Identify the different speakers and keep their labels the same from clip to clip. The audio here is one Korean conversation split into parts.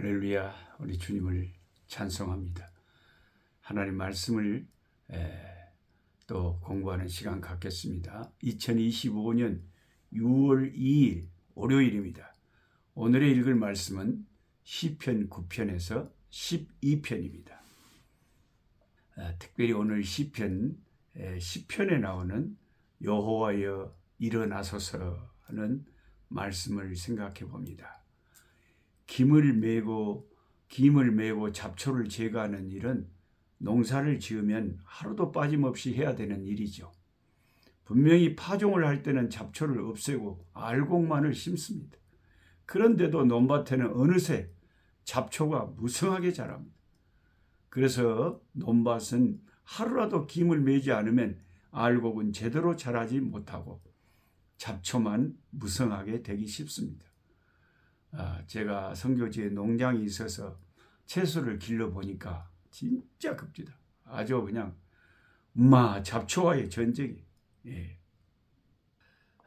Speaker 1: 할렐루야, 우리 주님을 찬송합니다. 하나님 말씀을 에, 또 공부하는 시간 갖겠습니다. 2025년 6월 2일 월요일입니다. 오늘의 읽을 말씀은 시편 9편에서 12편입니다. 아, 특별히 오늘 시편 10편에 나오는 여호와여 일어나소서 하는 말씀을 생각해 봅니다. 김을 메고 김을 메고 잡초를 제거하는 일은 농사를 지으면 하루도 빠짐없이 해야 되는 일이죠. 분명히 파종을 할 때는 잡초를 없애고 알곡만을 심습니다. 그런데도 논밭에는 어느새 잡초가 무성하게 자랍니다. 그래서 논밭은 하루라도 김을 매지 않으면 알곡은 제대로 자라지 못하고 잡초만 무성하게 되기 쉽습니다. 아, 제가 선교지에 농장이 있어서 채소를 길러 보니까 진짜 급지다. 아주 그냥 마 잡초와의 전쟁이. 예.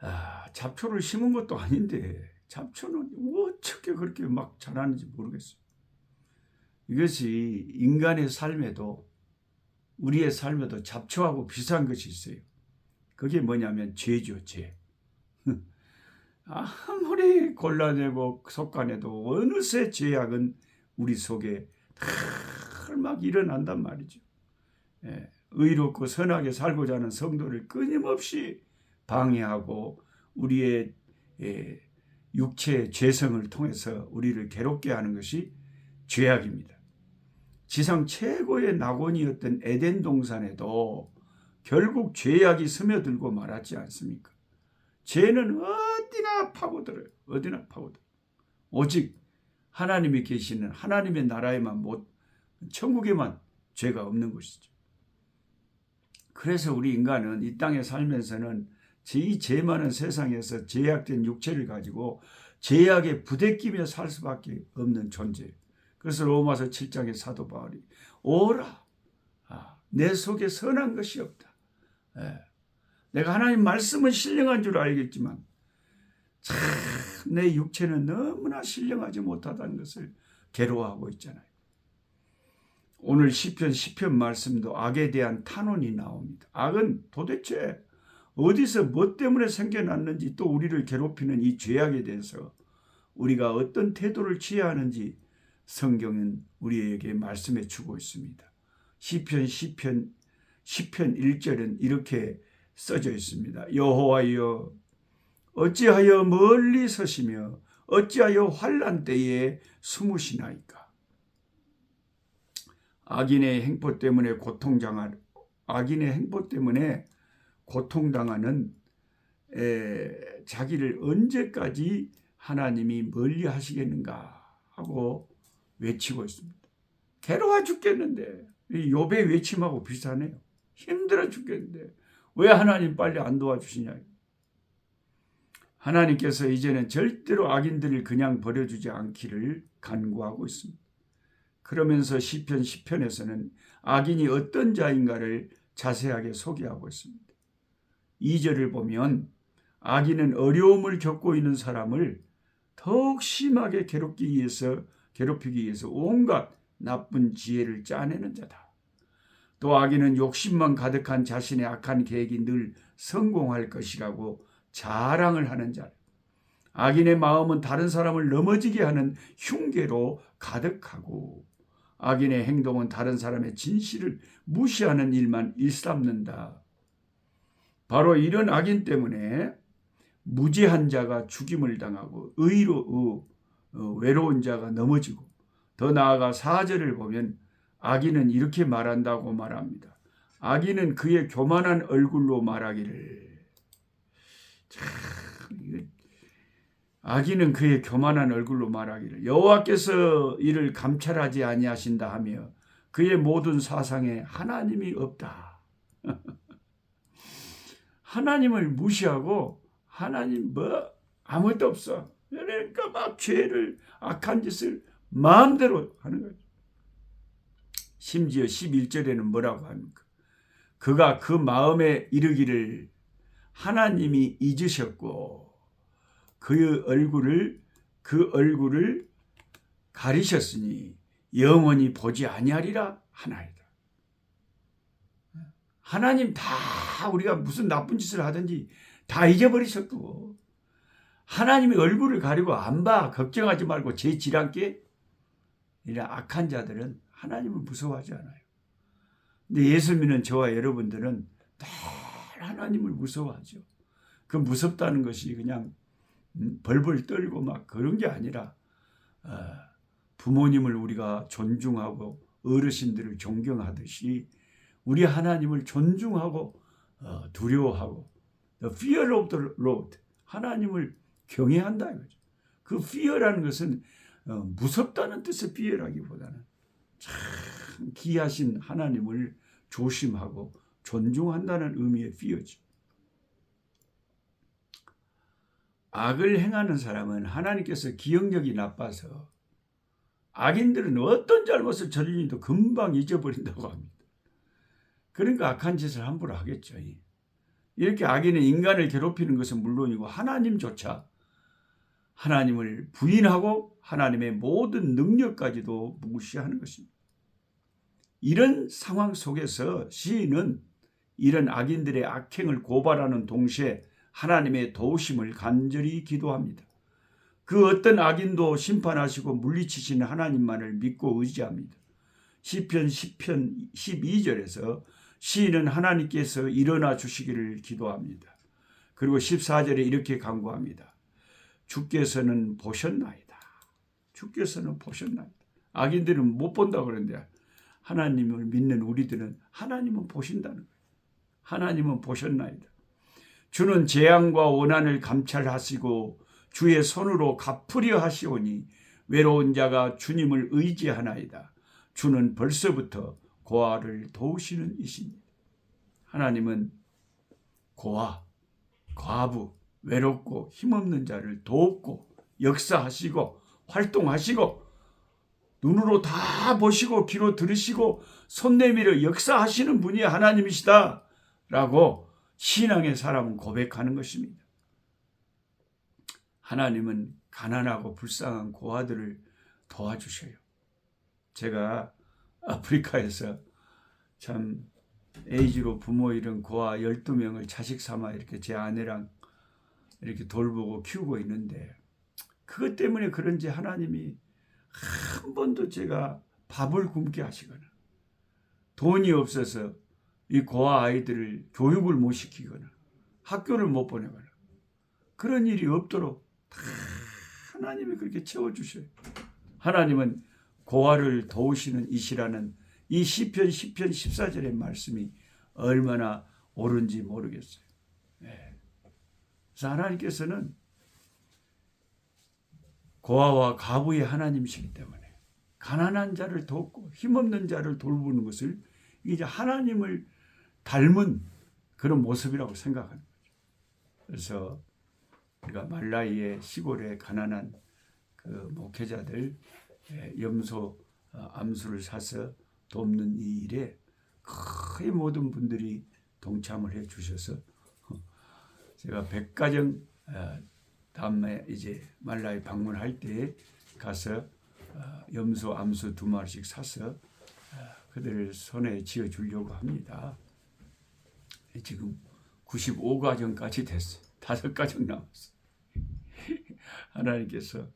Speaker 1: 아, 잡초를 심은 것도 아닌데 잡초는 어떻게 그렇게 막 자라는지 모르겠어요. 이것이 인간의 삶에도 우리의 삶에도 잡초하고 비슷한 것이 있어요. 그게 뭐냐면 죄죠, 죄. 아무리 골라내고 속아내도 어느새 죄악은 우리 속에 막 일어난단 말이죠. 예, 의롭고 선하게 살고자 하는 성도를 끊임없이 방해하고 우리의 예, 육체의 죄성을 통해서 우리를 괴롭게 하는 것이 죄악입니다. 지상 최고의 낙원이었던 에덴 동산에도 결국 죄악이 스며들고 말았지 않습니까? 죄는 어디나 파고들어요. 어디나 파고들어요. 오직 하나님이 계시는 하나님의 나라에만 못 천국에만 죄가 없는 것이죠. 그래서 우리 인간은 이 땅에 살면서는 이 죄 많은 세상에서 죄악된 육체를 가지고 죄악에 부대끼며 살 수밖에 없는 존재. 그래서 로마서 7장의 사도 바울이 오라 아, 내 속에 선한 것이 없다. 예. 내가 하나님 말씀은 신령한 줄 알겠지만 참 내 육체는 너무나 신령하지 못하다는 것을 괴로워하고 있잖아요. 오늘 시편 10편 말씀도 악에 대한 탄원이 나옵니다. 악은 도대체 어디서 뭐 때문에 생겨났는지 또 우리를 괴롭히는 이 죄악에 대해서 우리가 어떤 태도를 취해야 하는지 성경은 우리에게 말씀해 주고 있습니다. 시편 10편 10편 1절은 이렇게 써져 있습니다. 여호와여 어찌하여 멀리 서시며 어찌하여 환란 때에 숨으시나이까 악인의 행포 때문에 고통당한 악인의 행포 때문에 고통당하는 에, 자기를 언제까지 하나님이 멀리 하시겠는가 하고 외치고 있습니다. 괴로워 죽겠는데 욥의 외침하고 비슷하네요. 힘들어 죽겠는데 왜 하나님 빨리 안 도와주시냐? 하나님께서 이제는 절대로 악인들을 그냥 버려주지 않기를 간구하고 있습니다. 그러면서 시편 10편에서는 악인이 어떤 자인가를 자세하게 소개하고 있습니다. 2절을 보면 악인은 어려움을 겪고 있는 사람을 더욱 심하게 괴롭기 위해서 괴롭히기 위해서 온갖 나쁜 지혜를 짜내는 자다. 또 악인은 욕심만 가득한 자신의 악한 계획이 늘 성공할 것이라고 자랑을 하는 자. 악인의 마음은 다른 사람을 넘어지게 하는 흉계로 가득하고 악인의 행동은 다른 사람의 진실을 무시하는 일만 일삼는다. 바로 이런 악인 때문에 무지한 자가 죽임을 당하고 의로 어, 외로운 자가 넘어지고 더 나아가 사절을 보면 악인은 이렇게 말한다고 말합니다. 악인은 그의 교만한 얼굴로 말하기를 참 악인은 그의 교만한 얼굴로 말하기를 여호와께서 이를 감찰하지 아니하신다 하며 그의 모든 사상에 하나님이 없다. 하나님을 무시하고 하나님 뭐 아무것도 없어. 그러니까 막 죄를 악한 짓을 마음대로 하는 거죠. 심지어 11절에는 뭐라고 합니까? 그가 그 마음에 이르기를 하나님이 잊으셨고 그 얼굴을 그 얼굴을 가리셨으니 영원히 보지 아니하리라 하나이다. 하나님 다 우리가 무슨 나쁜 짓을 하든지 다 잊어버리셨고 하나님의 얼굴을 가리고 안 봐 걱정하지 말고 제 지랑께 이런 악한 자들은 하나님을 무서워하지 않아요. 근데 예수 믿는 저와 여러분들은 늘 하나님을 무서워하죠. 그 무섭다는 것이 그냥 음, 벌벌 떨고 막 그런 게 아니라 어, 부모님을 우리가 존중하고 어르신들을 존경하듯이 우리 하나님을 존중하고 어, 두려워하고 the fear of the Lord 하나님을 경외한다 이거죠. 그 fear라는 것은 어, 무섭다는 뜻의 fear라기보다는 참 귀하신 하나님을 조심하고 존중한다는 의미의 fear죠. 악을 행하는 사람은 하나님께서 기억력이 나빠서 악인들은 어떤 잘못을 저지르도 금방 잊어버린다고 합니다. 그러니까 악한 짓을 함부로 하겠죠. 이렇게 악인은 인간을 괴롭히는 것은 물론이고 하나님조차 하나님을 부인하고 하나님의 모든 능력까지도 무시하는 것입니다. 이런 상황 속에서 시인은 이런 악인들의 악행을 고발하는 동시에 하나님의 도우심을 간절히 기도합니다. 그 어떤 악인도 심판하시고 물리치시는 하나님만을 믿고 의지합니다. 시편 10편 12절에서 시인은 하나님께서 일어나 주시기를 기도합니다. 그리고 14절에 이렇게 강구합니다. 주께서는 보셨나이다. 주께서는 보셨나이다. 악인들은 못 본다 그러는데 하나님을 믿는 우리들은 하나님은 보신다는 거예요. 하나님은 보셨나이다. 주는 재앙과 원한을 감찰하시고 주의 손으로 갚으려 하시오니 외로운 자가 주님을 의지하나이다. 주는 벌써부터 고아를 도우시는 이십니다. 하나님은 고아, 과부, 외롭고 힘없는 자를 돕고 역사하시고 활동하시고 눈으로 다 보시고 귀로 들으시고 손 내밀어 역사하시는 분이 하나님이시다. 라고 신앙의 사람은 고백하는 것입니다. 하나님은 가난하고 불쌍한 고아들을 도와주셔요. 제가 아프리카에서 참 에이즈로 부모 잃은 고아 12명을 자식 삼아 이렇게 제 아내랑 이렇게 돌보고 키우고 있는데 그것 때문에 그런지 하나님이 한 번도 제가 밥을 굶게 하시거나 돈이 없어서 이 고아 아이들을 교육을 못 시키거나 학교를 못 보내거나 그런 일이 없도록 다 하나님이 그렇게 채워주셔요. 하나님은 고아를 도우시는 이시라는 이 시편 10편 14절의 말씀이 얼마나 옳은지 모르겠어요. 네. 그래서 하나님께서는 고아와 가부의 하나님이시기 때문에 가난한 자를 돕고 힘없는 자를 돌보는 것을 이제 하나님을 닮은 그런 모습이라고 생각하는 거죠. 그래서 우리가 말라이의 시골의 가난한 그 목회자들 염소 어, 암수를 사서 돕는 이 일에 거의 모든 분들이 동참을 해 주셔서 제가 백가정 어, 다음에 이제 말라이 방문할 때 가서 어, 염소 암수 두 마리씩 사서 그들 손에 쥐어 주려고 합니다. 지금 95가정까지 됐어요. 다섯 가정 남았어요. 하나님께서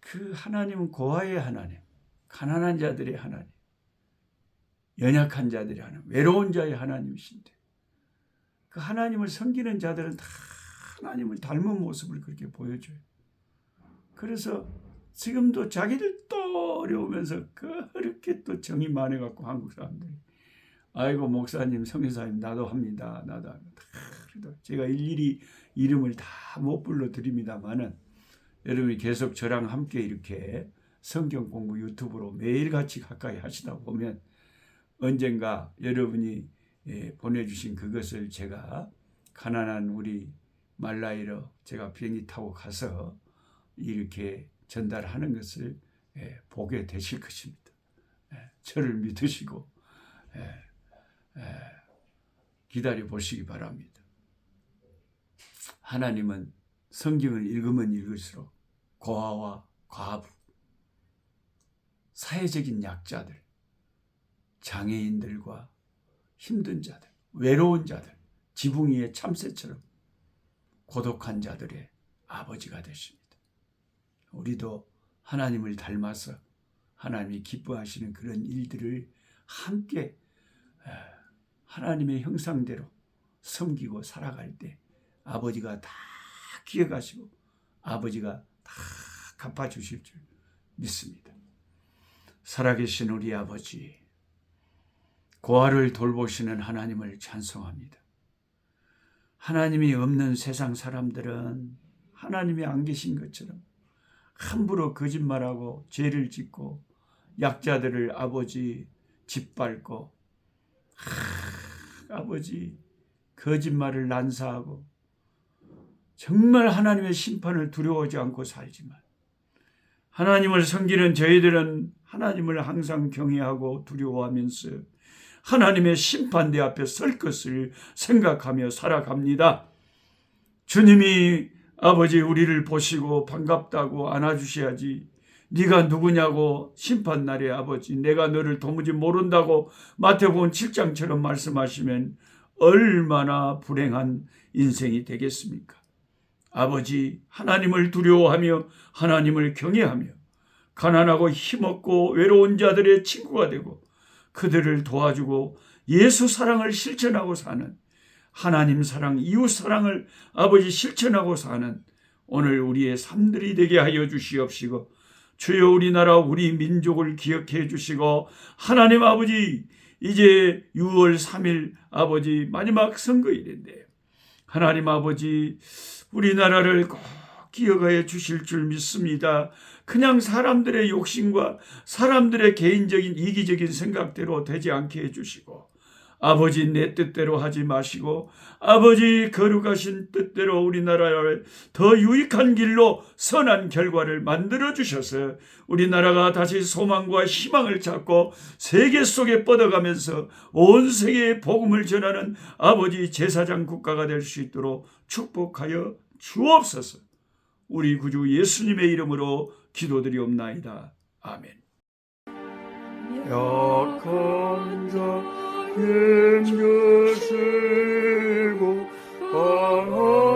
Speaker 1: 그 하나님은 고아의 하나님, 가난한 자들의 하나님, 연약한 자들의 하나님, 외로운 자의 하나님이신데 그 하나님을 섬기는 자들은 다 하나님을 닮은 모습을 그렇게 보여줘요. 그래서 지금도 자기들 또 어려우면서 그렇게 또 정이 많아갖고 한국 사람들이 아이고 목사님 성교사님 나도 합니다 나도 합니다 제가 일일이 이름을 다 못 불러 드립니다만은 여러분이 계속 저랑 함께 이렇게 성경 공부 유튜브로 매일 같이 가까이 하시다 보면 언젠가 여러분이 예, 보내주신 그것을 제가 가난한 우리 말라이로 제가 비행기 타고 가서 이렇게 전달하는 것을 예, 보게 되실 것입니다. 예, 저를 믿으시고 기다려 보시기 바랍니다. 하나님은 성경을 읽으면 읽을수록 고아와 과부, 사회적인 약자들, 장애인들과 힘든 자들, 외로운 자들, 지붕 위의 참새처럼 고독한 자들의 아버지가 되십니다. 우리도 하나님을 닮아서 하나님이 기뻐하시는 그런 일들을 함께 에, 하나님의 형상대로 섬기고 살아갈 때 아버지가 다 기억하시고 아버지가 다 갚아주실 줄 믿습니다. 살아계신 우리 아버지, 고아를 돌보시는 하나님을 찬송합니다. 하나님이 없는 세상 사람들은 하나님이 안 계신 것처럼 함부로 거짓말하고 죄를 짓고 약자들을 아버지 짓밟고 하, 아버지 거짓말을 난사하고 정말 하나님의 심판을 두려워하지 않고 살지만 하나님을 섬기는 저희들은 하나님을 항상 경외하고 두려워하면서 하나님의 심판대 앞에 설 것을 생각하며 살아갑니다. 주님이 아버지 우리를 보시고 반갑다고 안아주셔야지 네가 누구냐고 심판날에 아버지 내가 너를 도무지 모른다고 마태복음 7장처럼 말씀하시면 얼마나 불행한 인생이 되겠습니까? 아버지 하나님을 두려워하며 하나님을 경외하며 가난하고 힘없고 외로운 자들의 친구가 되고 그들을 도와주고 예수 사랑을 실천하고 사는 하나님 사랑, 이웃 사랑을 아버지 실천하고 사는 오늘 우리의 삶들이 되게 하여 주시옵시고 주여 우리나라 우리 민족을 기억해 주시고 하나님 아버지 이제 6월 3일 아버지 마지막 선거일인데 하나님 아버지 우리나라를 꼭 기억하여 주실 줄 믿습니다. 그냥 사람들의 욕심과 사람들의 개인적인 이기적인 생각대로 되지 않게 해주시고 아버지 내 뜻대로 하지 마시고 아버지 거룩하신 뜻대로 우리나라를 더 유익한 길로 선한 결과를 만들어 주셔서 우리나라가 다시 소망과 희망을 찾고 세계 속에 뻗어가면서 온 세계에 복음을 전하는 아버지 제사장 국가가 될 수 있도록 축복하여 주옵소서. 우리 구주 예수님의 이름으로 기도드리옵나이다. 아멘.
Speaker 2: 자 힘주시고 강한